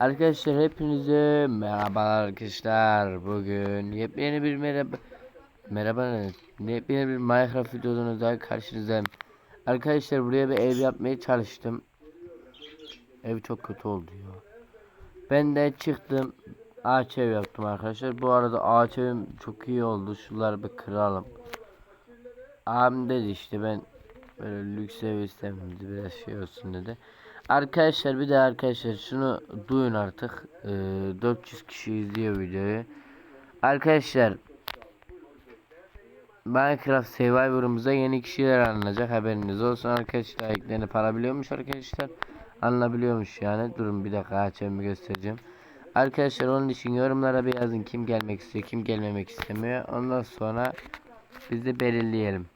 Arkadaşlar hepinize merhaba arkadaşlar. Bugün yepyeni bir merhaba merhaba ne? Yepyeni bir Minecraft videosunuzda daha karşınızdayım. Arkadaşlar buraya bir ev yapmaya çalıştım. Ev çok kötü oldu ya. Ben de çıktım. Ağaç ev yaptım arkadaşlar. Bu arada ağaç evim çok iyi oldu. Şunları bir kıralım. Abim dedi işte ben böyle lüks ev istemiyorum biraz şey olsun dedi. Arkadaşlar bir de arkadaşlar şunu duyun artık. Ee, 400 kişi izliyor videoyu. Arkadaşlar Minecraft Survivor'ımıza yeni kişiler alınacak haberiniz olsun arkadaşlar. Eklenip alabiliyormuş arkadaşlar. Alınabiliyormuş yani. Durun bir dakika açayım göstereceğim. Arkadaşlar onun için yorumlara bir yazın kim gelmek istiyor kim gelmemek istemiyor. Ondan sonra biz de belirleyelim.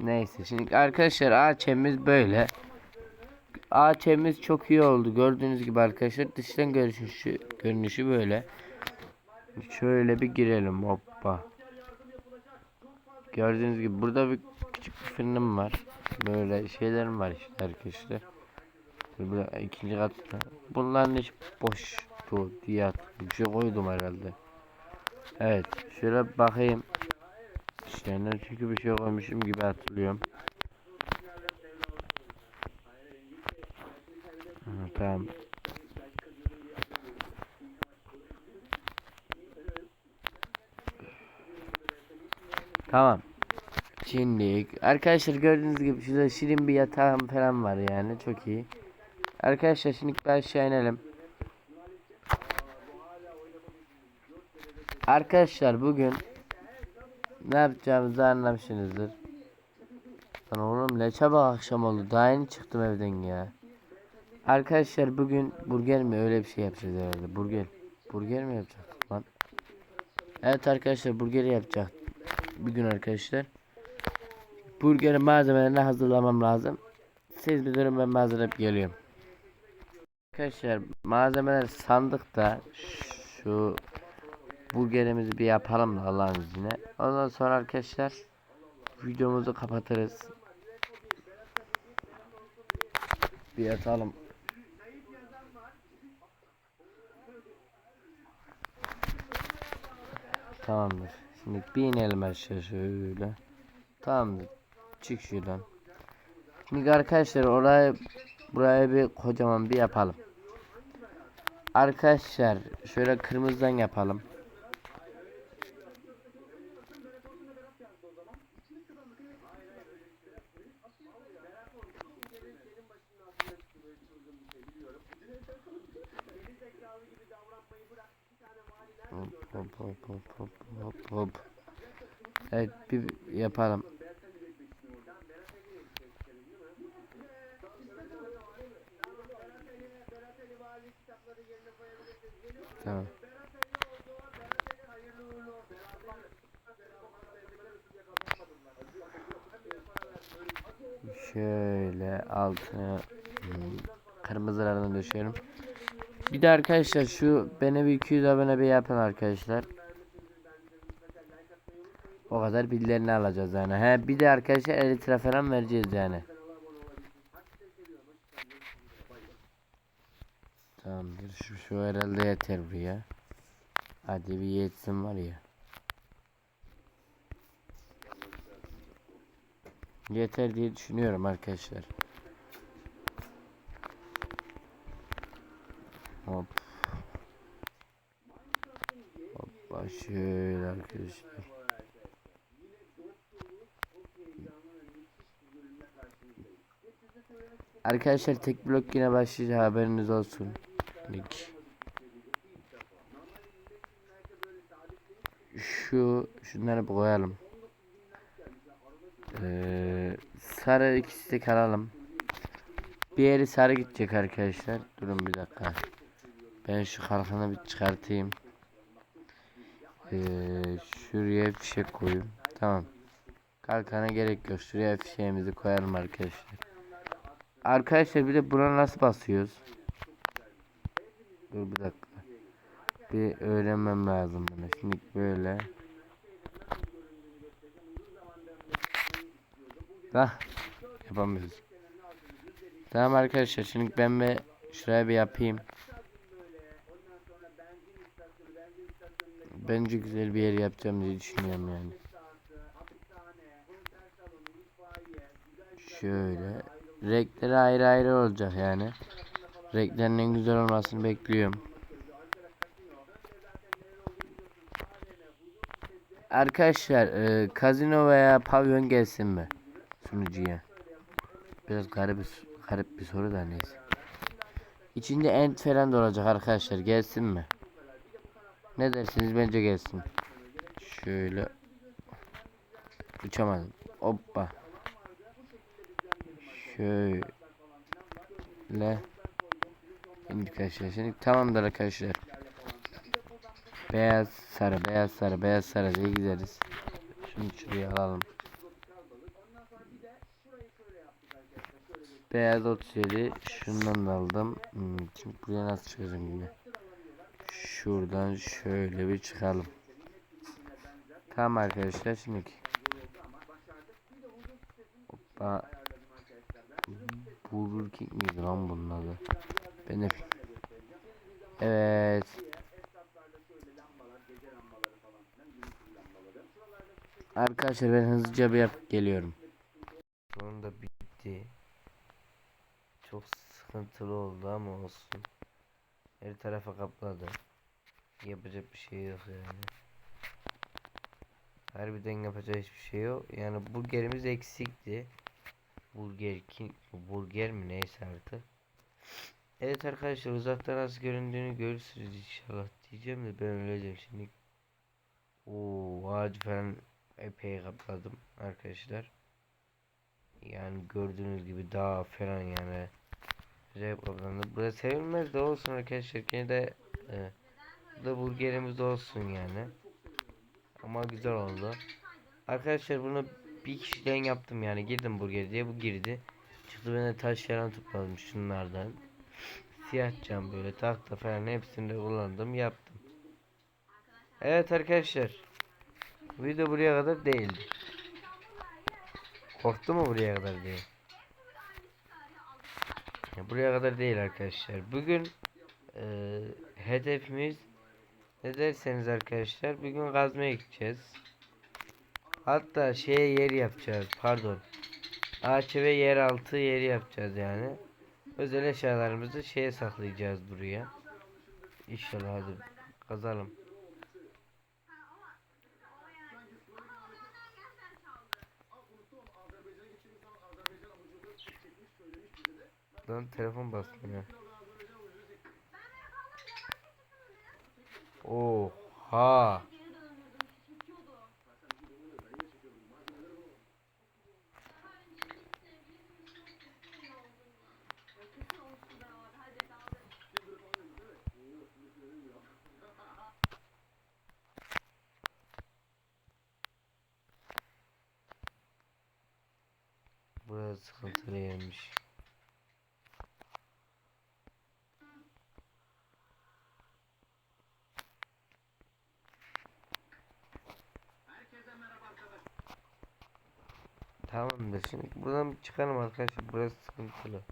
Neyse şimdi arkadaşlar ağaçemiz böyle. Ağaçemiz çok iyi oldu. Gördüğünüz gibi arkadaşlar dıştan görünüşü, görünüşü böyle. Şöyle bir girelim hoppa. Gördüğünüz gibi burada bir küçük bir fırınım var. Böyle şeylerim var işte arkadaşlar. Burada ikinci katta. Bunların hiç boştu diye. Bir şey koydum herhalde. Evet şöyle bakayım. İşlerine çünkü bir şey koymuşum gibi hatırlıyorum. Ha, tamam. Tamam. Şimdi arkadaşlar gördüğünüz gibi şurada şirin bir yatağım falan var yani çok iyi. Arkadaşlar şimdi bir aşağı inelim. Arkadaşlar bugün ne yapacağımızı anlamışsınızdır. Lan oğlum ne çabuk akşam oldu. Daha yeni çıktım evden ya. Arkadaşlar bugün burger mi öyle bir şey yapacağız herhalde. Burger. Burger mi yapacaktık lan? Evet arkadaşlar burger yapacak. Bir gün arkadaşlar. Burgerin malzemelerini hazırlamam lazım. Siz bir durun ben hazırlayıp geliyorum. Arkadaşlar malzemeler sandıkta şu burgerimizi bir yapalım da Allah'ın izniyle. Ondan sonra arkadaşlar videomuzu kapatırız. Bir yatalım. Tamamdır. Şimdi bir inelim aşağı şöyle. Tamamdır. Çık şuradan. Şimdi arkadaşlar oraya buraya bir kocaman bir yapalım. Arkadaşlar şöyle kırmızıdan yapalım. Hop hop hop hop hop. Evet bir yapalım. Tamam. Şöyle altına kırmızılarını döşüyorum. Bir de arkadaşlar şu beni bir 200 abone bir yapın arkadaşlar. O kadar birilerini alacağız yani. He bir de arkadaşlar 50 lira falan vereceğiz yani. Tamamdır. Şu, şu herhalde yeter buraya. Hadi bir yetsin var ya. Yeter diye düşünüyorum arkadaşlar. Hop. Hoppa şöyle arkadaşlar. Arkadaşlar tek blok yine başlayacak haberiniz olsun. Link. Şu şunları bir koyalım. Ee, sarı ikisi de karalım. Bir yeri sarı gidecek arkadaşlar. Durun bir dakika. Ben şu kalkanı bir çıkartayım. Ee, şuraya fişek koyayım. Tamam. Kalkana gerek yok. Şuraya fişeğimizi koyalım arkadaşlar. Arkadaşlar bir de buna nasıl basıyoruz? Dur bir dakika. Bir öğrenmem lazım bunu. Şimdi böyle. Hah. Yapamıyoruz. Tamam arkadaşlar şimdi ben bir şuraya bir yapayım. Bence güzel bir yer yapacağım diye düşünüyorum yani. Şöyle. Renkleri ayrı ayrı olacak yani. Renklerin en güzel olmasını bekliyorum. Arkadaşlar e, kazino veya pavyon gelsin mi sunucuya? Biraz garip garip bir soru da neyse. İçinde end falan da olacak arkadaşlar gelsin mi? Ne dersiniz bence gelsin. Şöyle uçamadım. Hoppa. Şöyle. Şimdi arkadaşlar şimdi tamamdır arkadaşlar. Beyaz sarı beyaz sarı beyaz sarı diye gideriz. Şunu şuraya alalım. Beyaz 37 şundan da aldım. Hmm, şimdi buraya nasıl çıkacağım yine? Şuradan şöyle bir çıkalım. Tamam arkadaşlar şimdi. Hoppa. Burger King miydi lan bunun adı? Ben de Evet. Arkadaşlar ben hızlıca bir yapıp geliyorum. Sonunda bitti. Çok sıkıntılı oldu ama olsun. Her tarafa kapladı. Yapacak bir şey yok yani. Harbiden yapacak hiçbir şey yok. Yani burgerimiz eksikti. Burger King burger mi neyse artık. Evet arkadaşlar uzaktan nasıl göründüğünü görürsünüz inşallah diyeceğim de ben öleceğim şimdi. Oo ağacı falan epey kapladım arkadaşlar. Yani gördüğünüz gibi dağ falan yani acayip kaplandı. Burası sevilmez de olsun arkadaşlar. Yine de e, da burgerimiz olsun yani. Ama güzel oldu. Arkadaşlar bunu bir kişiden yaptım yani girdim burger diye bu girdi. Çıktı de taş falan topladım şunlardan. Siyah cam böyle tahta falan hepsini de kullandım yaptım. Evet arkadaşlar. Video buraya kadar değildi. Korktu mu buraya kadar diye. Ya buraya kadar değil arkadaşlar. Bugün e, hedefimiz ne derseniz arkadaşlar bugün kazmaya gideceğiz. Hatta şeye yer yapacağız. Pardon. Ağaç ve yeraltı yeri yapacağız yani. Özel eşyalarımızı şeye saklayacağız buraya. İnşallah hadi kazalım. Lan telefon bastım ya. Oha. Burası sıkıntılı yermiş. Tamamdır şimdi buradan çıkalım arkadaşlar burası sıkıntılı.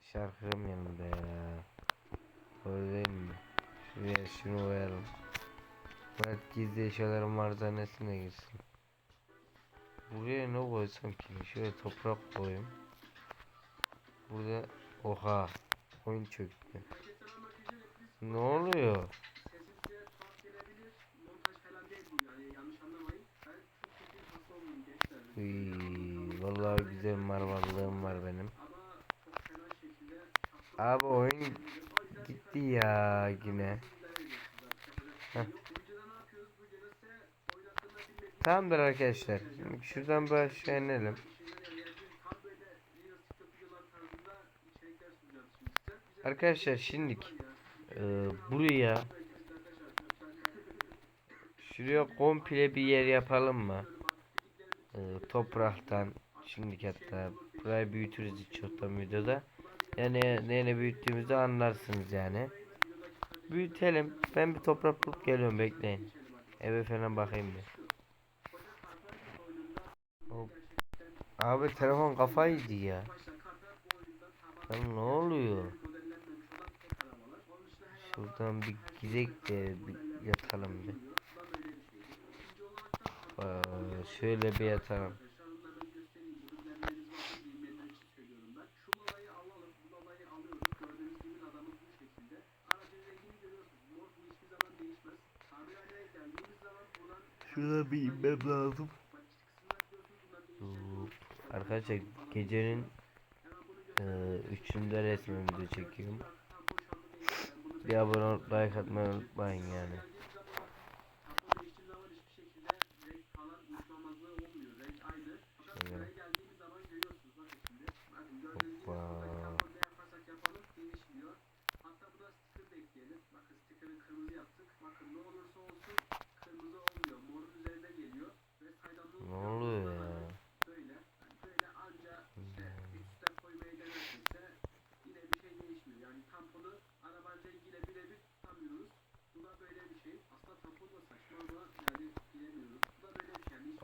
Şarkım yanımda ya. Öyle değil mi? Şuraya şunu koyalım. Murat gizli eşyalarım var zannetsin girsin. Buraya ne koysam ki? Şöyle toprak koyayım. Burada oha oyun çöktü. Ne oluyor? Uy, vallahi güzel marvallığım var benim. Abi oyun gitti ya yine. Heh. Tamamdır arkadaşlar. Şuradan inelim. Arkadaşlar şimdi e, buraya şuraya komple bir yer yapalım mı? E, topraktan şimdi hatta burayı büyütürüz hiç çoktan videoda. Yani neyle büyüttüğümüzü anlarsınız yani. Büyütelim. Ben bir toprak bulup geliyorum bekleyin. Eve falan bakayım bir. Hop. Abi telefon kafayı yedi ya. Lan ne oluyor? Şuradan bir gidek de bir yatalım bir. Aa, şöyle bir yatalım. Şurada bir inmem lazım. Arkadaşlar gecenin e, üçünde resmimizi çekiyorum. Bir abone olup like atmayı unutmayın yani. Şöyle. Hoppa. Ne oluyor ya?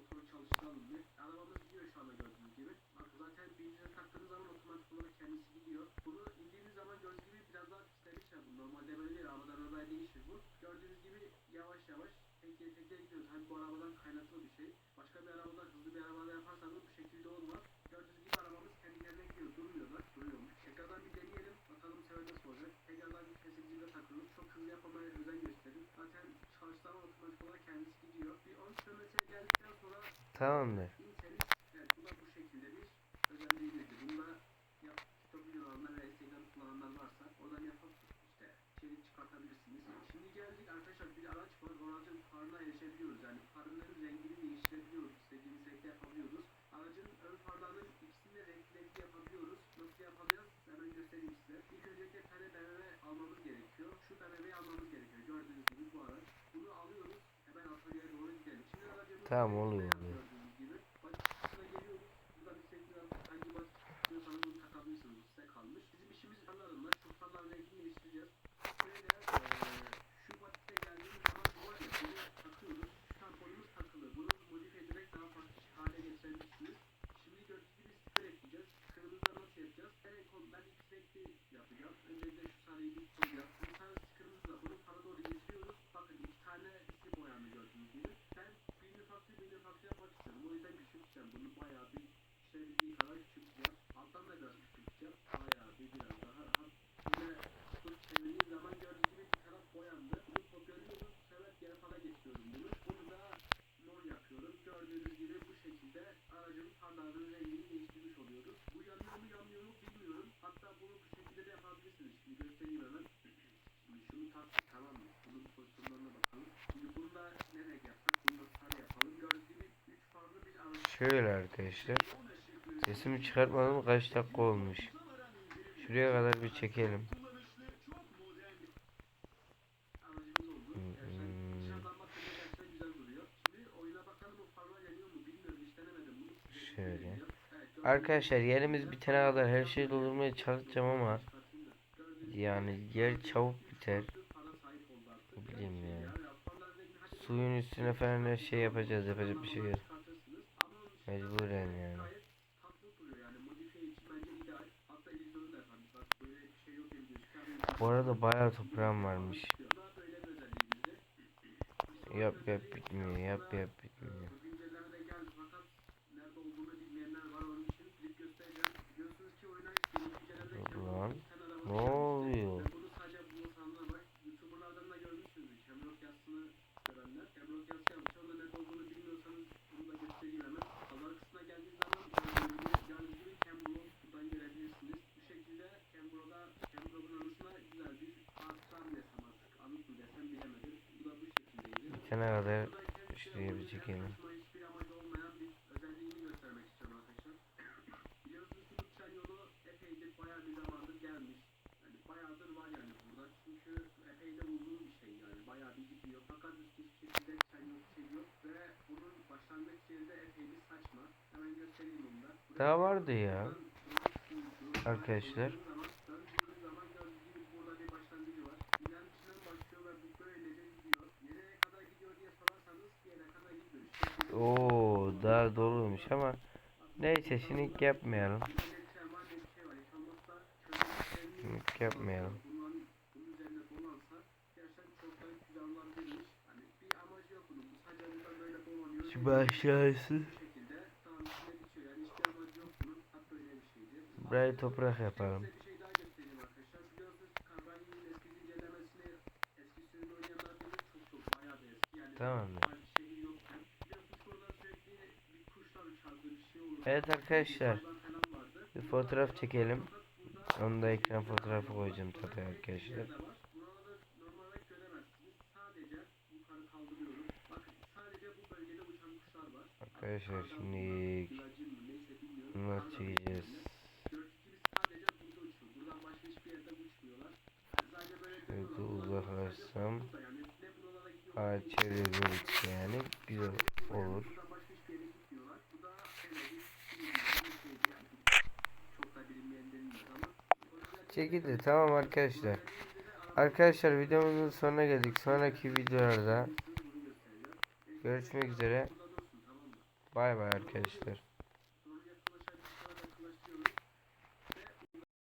motoru çalıştıralım diye. Arabamız gidiyor şu anda gördüğünüz gibi. Bak zaten birincine taktığınız zaman otomatik olarak kendisi gidiyor. Bunu indiğiniz zaman gördüğünüz gibi biraz daha pislemiş bu. Normalde böyle değil. Arabadan arabaya değişir bu. Gördüğünüz gibi yavaş yavaş teker teker gidiyoruz. Hani bu arabadan Tamamdır. Tamam oluyor. oluyor. Şöyle arkadaşlar. Sesimi çıkartmadım kaç dakika olmuş. Şuraya kadar bir çekelim. Şöyle. Arkadaşlar yerimiz bitene kadar her şeyi doldurmaya çalışacağım ama yani yer çabuk biter. Ya. Suyun üstüne falan her şey yapacağız yapacak bir şey yok. Mecburen yani. Bu arada bayağı toprağım varmış. Yap yap bitmiyor yap yap bitmiyor. Lan ne oluyor? bitene kadar şuraya bir. Daha vardı ya. Arkadaşlar. Ama neyse şimdi yapmayalım. Şimdi yapmayalım. Şu aşağısı. Burayı toprak yapalım. Tamamdır. Evet arkadaşlar. Bir fotoğraf çekelim. Onu da ekran fotoğrafı koyacağım tabii arkadaşlar. Arkadaşlar şimdi bunları çekeceğiz. Şöyle uzaklaşsam ağaç görüntüsü yani güzel olur. Çekildi tamam arkadaşlar. Arkadaşlar videomuzun sonuna geldik. Sonraki videolarda görüşmek üzere. Bay bay arkadaşlar.